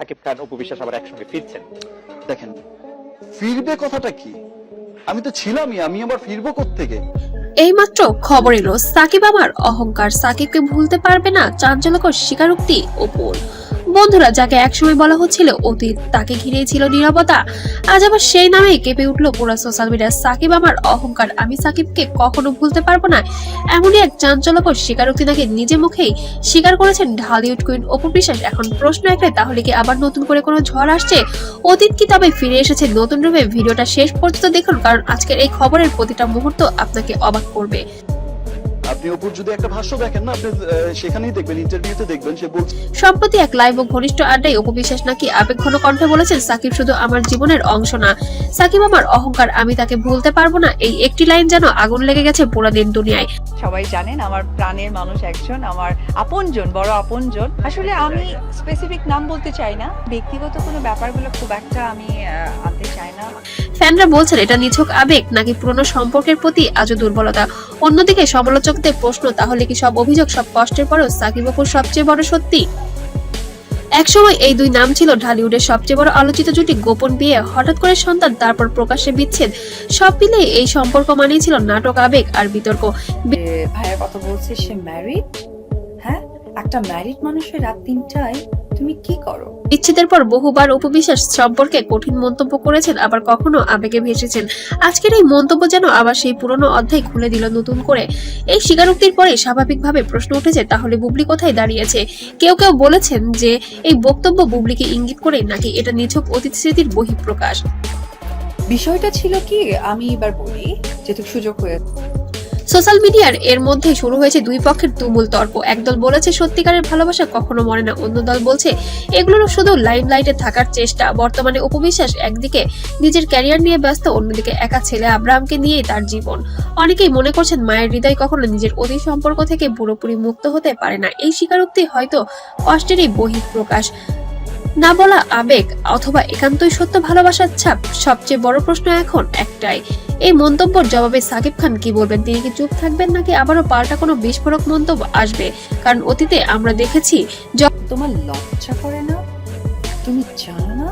সাকিব খান অপু বিশ্বাস আবার একসঙ্গে ফিরছেন। দেখেন ফিরবে কথাটা কি? আমি তো ছিলামই আমি আবার ফিরবো থেকে এইমাত্র খবর এলো সাকিব আমার অহংকার। সাকিবকে ভুলতে পারবে না চাঞ্চল্যকর স্বীকারোক্তি ওপর। বন্ধুরা যাকে একসময় বলা হচ্ছিল অতীত, তাকে ঘিরেই ছিল নীরবতা। আজ আবার সেই নামে কেঁপে উঠল পুরো সোশ্যাল মিডিয়া সাকিব আমার অহংকার। আমি সাকিবকে কখনো ভুলতে পারব না। এমনই এক চাঞ্চল্যকর স্বীকারোক্তি নাকি নিজে মুখেই স্বীকার করেছেন ঢালিউড কুইন অপু বিশ্বাস। এখন প্রশ্ন একটাই, তাহলে কি আবার নতুন করে কোনো ঝড় আসছে? অতীত কি তবে ফিরে এসেছে নতুন রূপে? ভিডিওটা শেষ পর্যন্ত দেখুন, কারণ আজকের এই খবরের প্রতিটা মুহূর্ত আপনাকে অবাক করবে। আপনি অপুর যদি একটা ভাষ্য দেখেন না আপনি সেখানেই দেখবেন ইন্টারভিউতে দেখবেন সে বলছে সম্প্রতি এক লাইভ ও ঘনিষ্ঠ আড্ডায় উপবিশ্বাস নাকি আবেগঘন কণ্ঠে বলেছেন সাকিব শুধু আমার জীবনের অংশ না। সাকিব আমার অহংকার আমি তাকে ভুলতে পারব না। এই একটি লাইন যেন আগুন লেগে গেছে পুরো দিন দুনিয়ায়। সবাই জানেন আমার প্রাণের মানুষ একজন আমার আপনজন বড় আপনজন। আসলে আমি স্পেসিফিক নাম বলতে চাই না। ব্যক্তিগত কোনো ব্যাপারগুলো খুব একটা আমি আনতে চাই না। ফ্যানরা বলছেন, এটা নিছক আবেগ নাকি পুরনো সম্পর্কের প্রতি আজও দুর্বলতা? অন্যদিকে সমালোচকদের প্রশ্ন, তাহলে কি সব অভিযোগ সব কষ্টের পরও সাকিব অপুর সবচেয়ে বড় সত্যি? একসময় এই দুই নাম ছিল ঢালিউডের সবচেয়ে বড় আলোচিত জুটি গোপন বিয়ে। হঠাৎ করে সন্তান, তারপর প্রকাশ্যে বিচ্ছেদ। সব মিলিয়ে এই সম্পর্ক মানেই ছিল নাটক আবেগ আর বিতর্ক। ভাইয়ের কথা বলছে, সে ম্যারিড একটা ম্যারিড মানুষের রাত তিনটায় তুমি কি করো? বিচ্ছেদের পর বহুবার উপবিশ্বাস সম্পর্কে কঠিন মন্তব্য করেছেন আবার কখনো আবেগে ভেসেছেন। আজকের এই মন্তব্য যেন আবার সেই পুরনো অধ্যায় খুলে দিল নতুন করে। এই স্বীকারোক্তির পরে স্বাভাবিকভাবে প্রশ্ন উঠেছে তাহলে বুবলি কোথায় দাঁড়িয়েছে? কেউ কেউ বলেছেন যে এই বক্তব্য বুবলিকে ইঙ্গিত করে নাকি এটা নিছক অতীত স্মৃতির বহিঃপ্রকাশ। বিষয়টা ছিল কি? আমি এবার বলি যেহেতু সুযোগ হয়ে সোশ্যাল মিডিয়ার এর মধ্যে শুরু হয়েছে দুই পক্ষের তুমুল তর্ক। একদল বলেছে, সত্যিকারের ভালোবাসা কখনো মরে না। অন্য দল বলছে এগুলো শুধু লাইমলাইটে থাকার চেষ্টা। বর্তমানে উপবিশ্বাস একদিকে নিজের ক্যারিয়ার নিয়ে ব্যস্ত, অন্যদিকে একা ছেলে আব্রাহামকে নিয়েই তার জীবন। অনেকেই মনে করছেন, মায়ের হৃদয় কখনো নিজের অতীত সম্পর্ক থেকে পুরোপুরি মুক্ত হতে পারে না। এই স্বীকারোক্তি হয়তো কষ্টেরই বহিঃপ্রকাশ। না বলা আবেগ অথবা একান্তই সত্য ভালোবাসার ছাপ সবচেয়ে বড় প্রশ্ন এখন একটাই। এই মন্তব্যের জবাবে সাকিব খান কি বলবেন? তিনি কি চুপ থাকবেন নাকি আবারও পাল্টা কোনো বিস্ফোরক মন্তব্য আসবে? কারণ অতীতে আমরা দেখেছি তোমার লজ্জা করে না? তুমি জানো না?